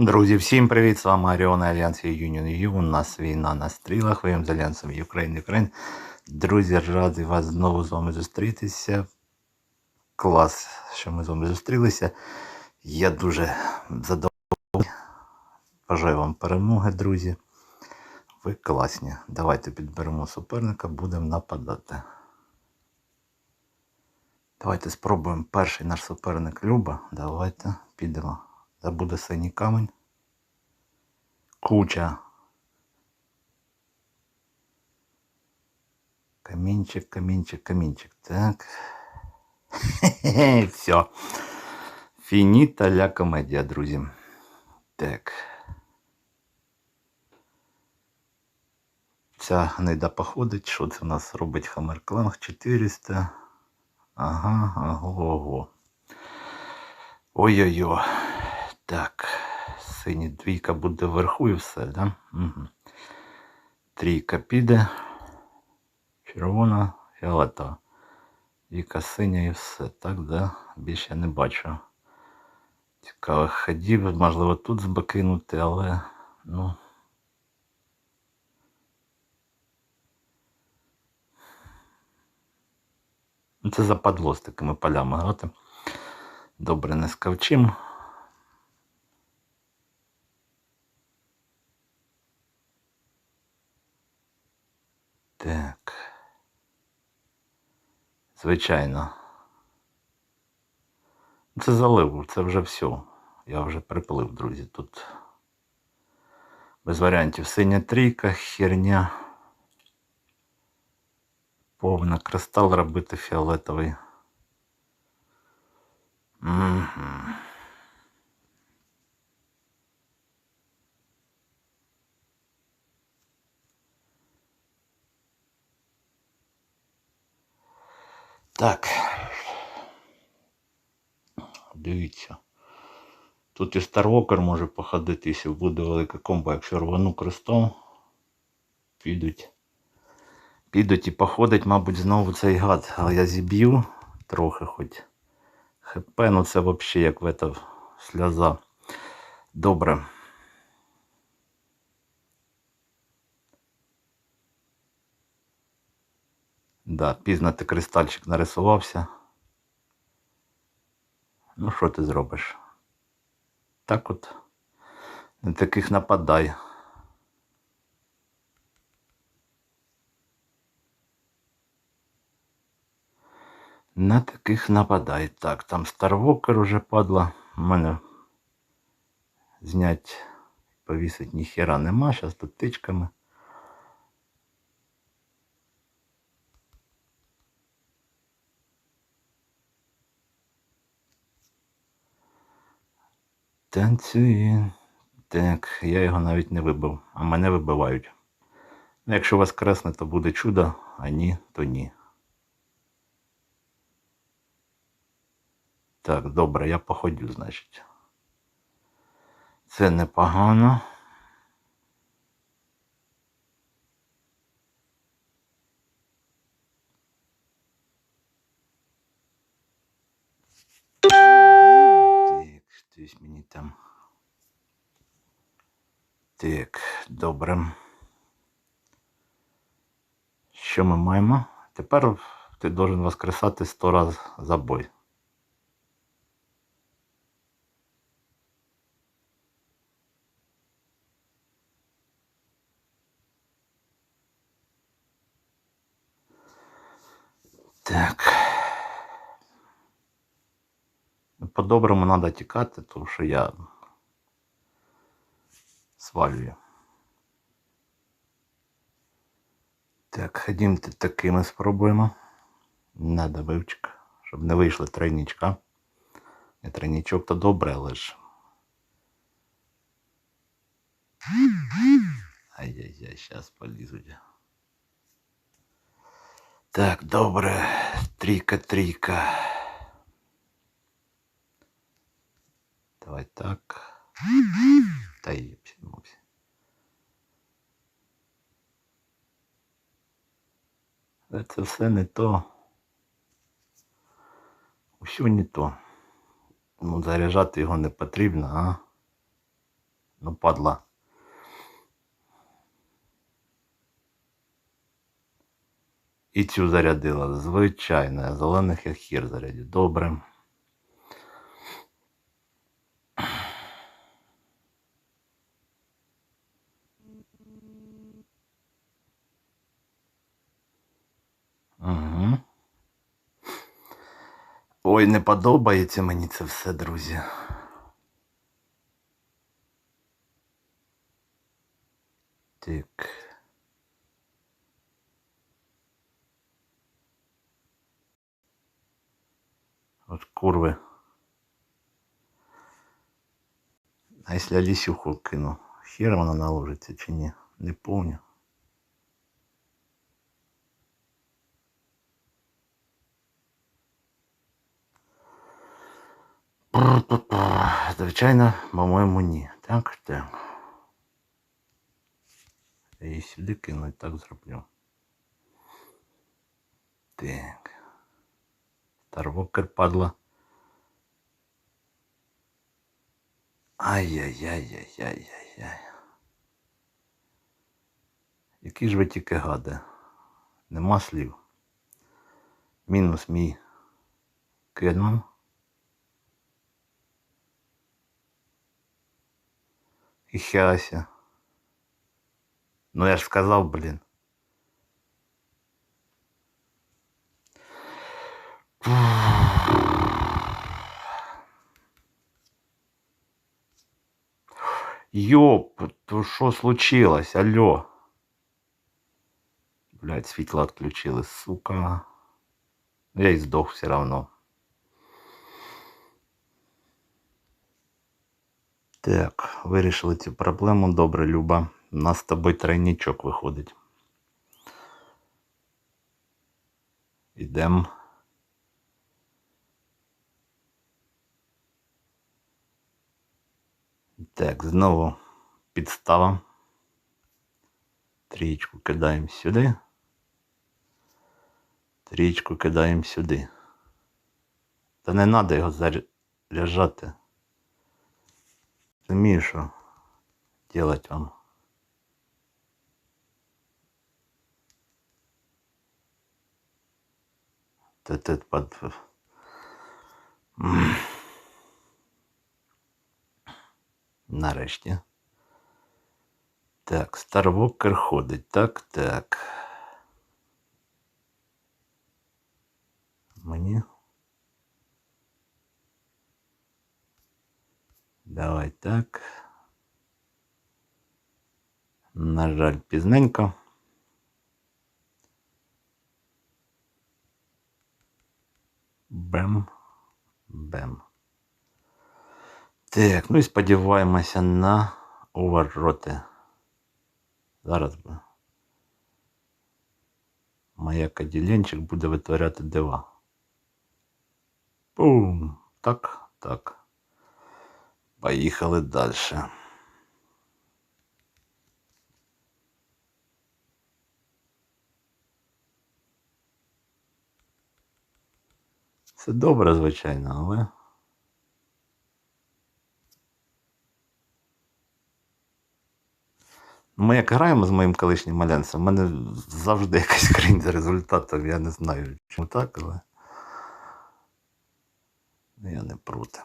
Друзі, всім привіт! З вами Аріон Альянс Union EU. У нас війна на стрілах. Воюємо з Альянсом Ukraine Ukraine. Друзі, радий вас знову з вами зустрітися. Клас, що ми з вами зустрілися. Я дуже задоволений. Бажаю вам перемоги, друзі. Ви класні. Давайте підберемо суперника, будемо нападати. Давайте спробуємо перший наш суперник Люба. Давайте підемо. Це буде синій камінь. Куча. Камінчик, камінчик, камінчик. Так. Все. Фініта ля комедія, друзі. Так. Ця гнида походить. Що це у нас робить Хаммер Кланг 400. Ага, ага, ого. Ой-ой-ой. Так. Сині двійка буде вверху і все, да? Угу. Трійка піде. Червона, фіолетова. Двійка синя і все. Так, да? Більше я не бачу. Цікавих ходів, можливо, тут збакинути, але ну. Ну, Це западло з такими полями грати. Добре не скавчим. Так. Звичайно. Це залив, це вже все. Я вже приплив, друзі. Тут без варіантів. Синя трійка, херня. Повна кристал робити фіолетовий. Угу. Так. Дивіться. Тут і Старвокер може походити, якщо буде велика комба. Якщо рвану крестом, підуть. Підуть і походить, мабуть, знову цей гад. Але я зіб'ю трохи хоч. ХП, ну це взагалі як в это сльоза. Добре. Да, пізно ти кристальчик нарисувався. Ну, що ти зробиш? Так от на таких нападай. На таких нападай. Так, там Старвокер уже падла. У мене знять, повісить ніхера нема. Зараз тут тичками. Танцює. Так, я його навіть не вибив, а мене вибивають. Якщо вас красне, то буде чудо, а ні, то ні. Так, добре, я походю, значить. Це непогано. Щось мені там. Так, добре. Що ми маємо? Тепер ти должен воскресати 100 разів за бой. Так. Ну, По-доброму треба тікати, тому що я свалюю. Так, ходімте такими спробуємо. На добивчик, щоб не вийшли тройничка. Не тройничок то добре, але ж. Ай-яй-яй, зараз полізуть. Так, добре. Трійка, Давай так. Та підмовся. Це все не то. Усю не то. Ну, заряджати його не потрібно, а? Ну, падла. І цю зарядила. Звичайно, зелених як хір зарядю. Добре. Ой, не подобається мені це все, друзі. Так. От курви. А якщо лісюху кину, хер вона наложиться чи ні? Не помню. Звичайно, по-моєму, ні. Так, так. Я її сюди кину і так зроблю. Так. Старвокер падла. Ай-яй-яй-яй-яй-яй-яй. Які ж ви тільки гади. Нема слів. Мінус мій кедман. І хяся. Ну я ж сказав, блін. Ёп, то що случилось? Алло. Блядь, світло отключили, сука. Я і здох все равно. Так, вирішили цю проблему. Добре, Люба. У нас з тобою тройничок виходить. Ідем. Так, знову підстава. Трієчку кидаємо сюди. Трієчку кидаємо сюди. Та не треба його заряджати. Розумію, що делать вам. Тут это под... М. Нарешті. Так, Старвокер ходить. Так, так. Мені. Давай так. На жаль, пізненько. Бем. Бем. Так, ну і сподіваємося на увороти. Зараз. Моя каділенчик буде витворяти дива. Бум. Так, так. Поїхали далі. Це добре, звичайно, але. Ми як граємо з моїм колишнім малянцем, в мене завжди якась хрінь за результатом. Я не знаю, чому так, але я не проти.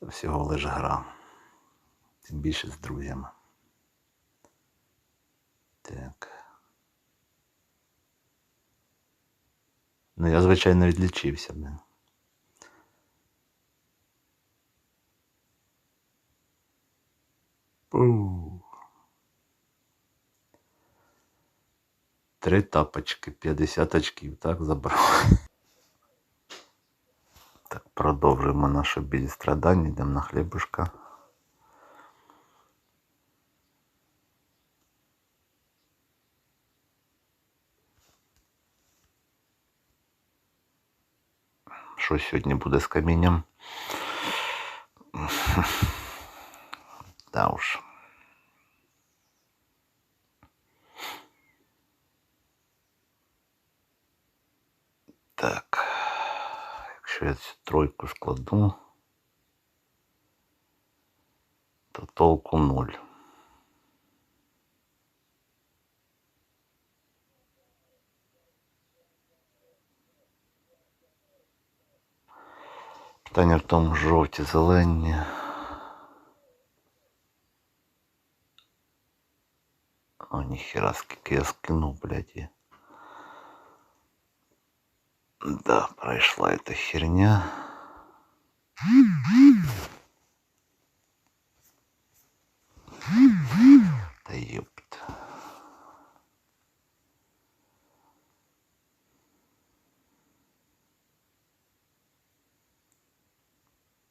Це всього лише гра. Тим більше з друзями. Так. Ну, я, звичайно, відлічився. Блин. Три тапочки, 50 очків, так, забрав. Так, продовжуємо нашу біль страдання, йдемо на хлібушка. Що сьогодні буде з камінням? Да уж. якщо я цю тройку складу, то толку нуль. Питання в тому, жовті, зелені. О, ніхера, скільки я скинув, блядь. і- Да, пройшла эта херня. Да ёпт.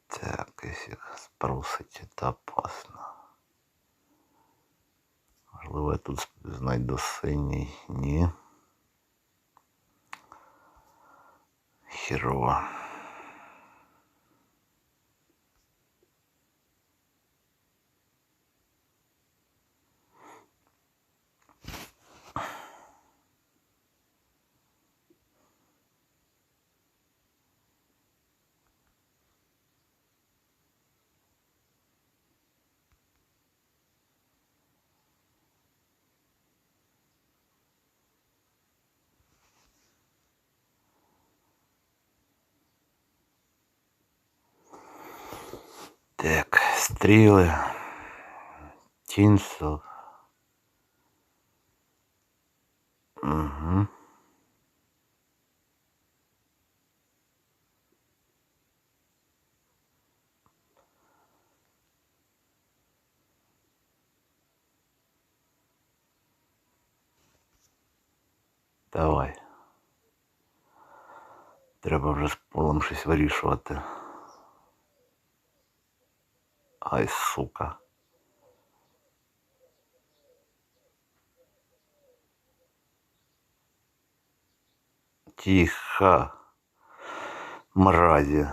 Так, если спросить, это опасно. Можливо, я тут знайду синій. Ні. hirwa Так, стріли. Тінсел. Угу. Давай. Треба вже з полом щось вирішувати. Ай, сука. Тихо. Мрази.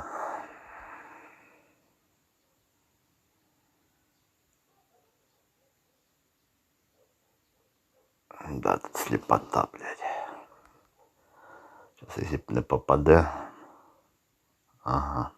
Да, тут слепота, блядь. Сейчас, если не попаде. Ага.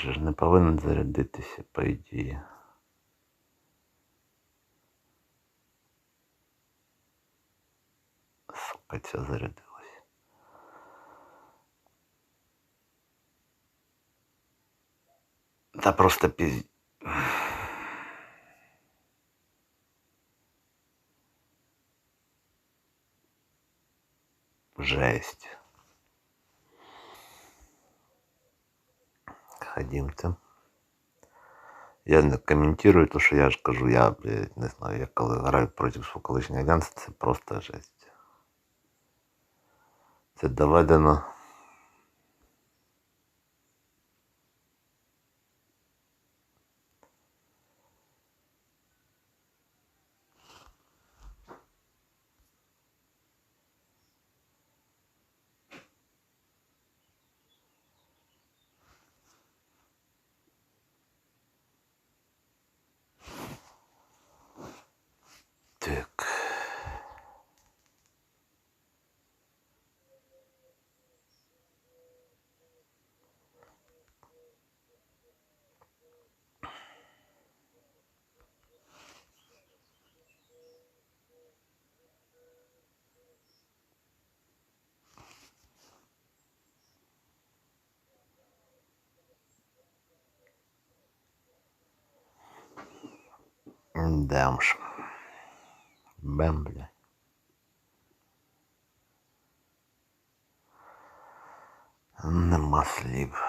Же ж не повинен зарядитися, по ідеї. Сука, ця зарядилась. Та просто піз... Жесть. Ходімте. Я не коментую, то що я ж кажу, я блядь, не знаю, я коли граю проти свого колишнього альянсу, це просто жесть. Це доведено. Дамш. Бем, бля. Нема слів.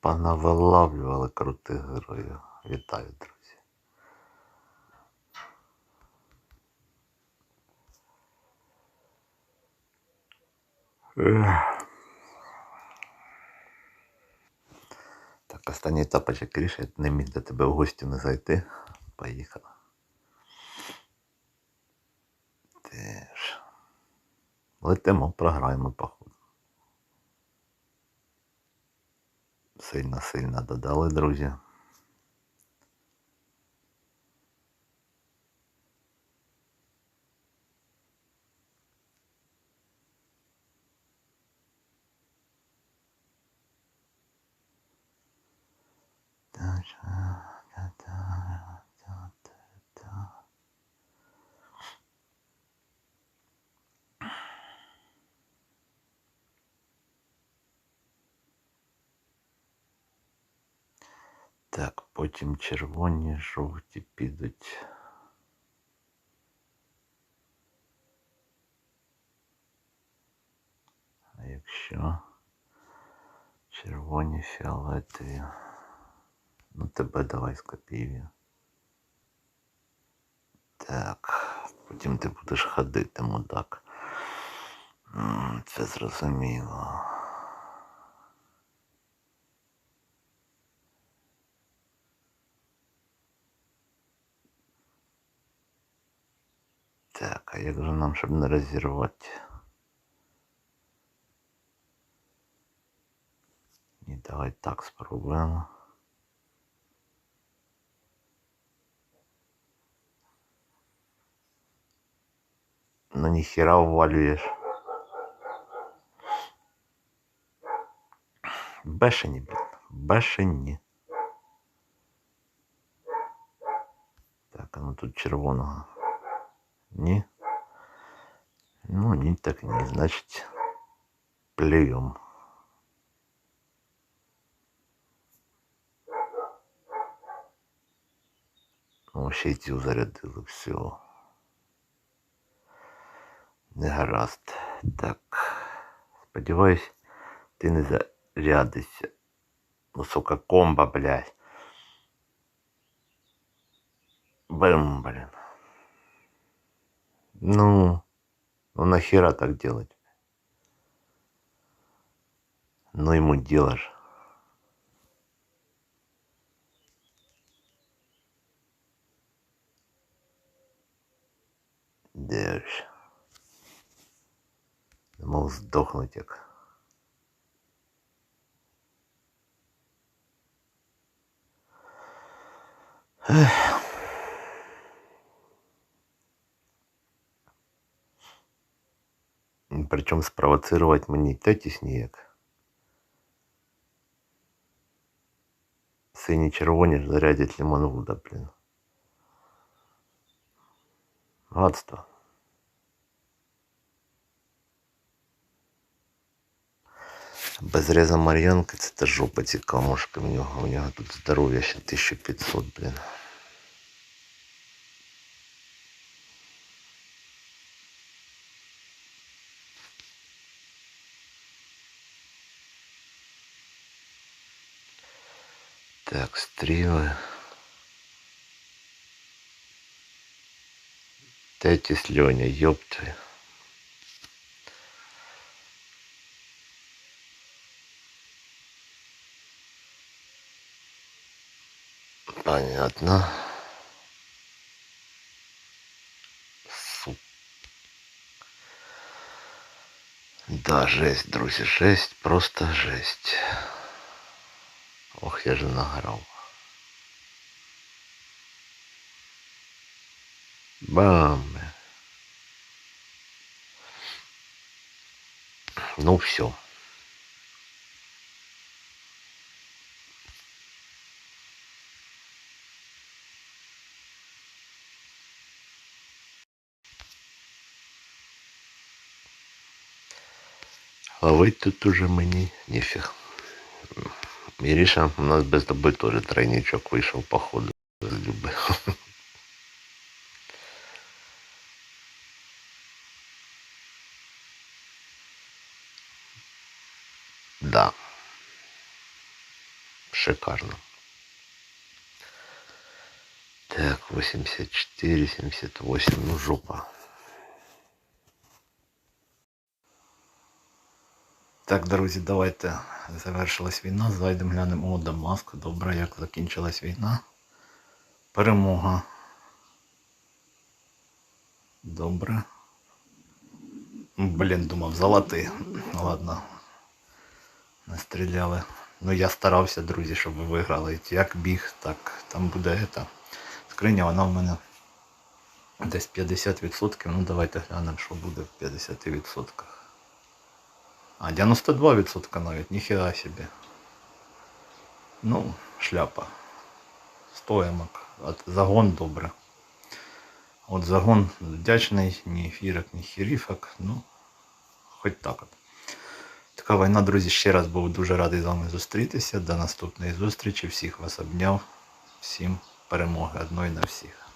Понавилавлювали крутих героїв. Вітаю, друзі. Ех. Останній тапочок рішить, не міг до тебе в гості не зайти. Поїхала. Теж. Летимо, програємо, походу. Сильно-сильно додали, друзі. Так, потім червоні, жовті підуть. А якщо червоні фіолетові. Ну тебе давай скопію. Так, потім ти будеш ходити, мудак. Це зрозуміло. Так, а як же нам, щоб не розірвати? Ні, давай так спробуємо. Ну ніхера увалюєш. Бешені, блін. Бешені. Так, а ну тут червоного. Ні. Ну, ні, так ні. Значить, плюємо. О, ще й цю зарядили, все. Не гаразд. Так. Сподіваюсь, ти не зарядишся. Ну, сука, комба, блядь. Бэм, блин. Ну, ну нахера так делать? Ну ему делаешь. Дальше. Думал сдохнуть як. Ех. Причем спровоцировать мені тетіс ніяк. Сині червоні ж зарядять лимонвуда, блін. Гадство. Без реза Мар'янки це та жопа ці камушки в нього. У нього тут здоров'я ще 1500, блін. Так, стріли. Тетіс Льоня, ёпта. Понятно. Су. Да, жесть, друзі, жесть, просто жесть. Ох, я же награв. Бам. Ну все. Ловить тут уже мені ніфіг. Міриша у нас без доби теж тройничок вийшов, походу, з Люби. Да. Шикарно. Так, 84, 78, ну жопа. Так, друзі, давайте завершилась війна. Зайдемо глянемо о Дамаск. Добре, як закінчилась війна. Перемога. Добре. Блін, думав, золотий. Ладно. Не стріляли. Ну я старався, друзі, щоб ви виграли. Як біг, так там буде ета. Скриня, вона в мене десь 50%. Ну давайте глянемо, що буде в 50%. А, 92% навіть, ніхіра собі. Ну, шляпа. Стоямок. От загон добре. От загон вдячний, ні ефірок, ні хіріфок. Ну, хоч так от. Така війна, друзі, ще раз був дуже радий з вами зустрітися. До наступної зустрічі. Всіх вас обняв. Всім перемоги одної на всіх.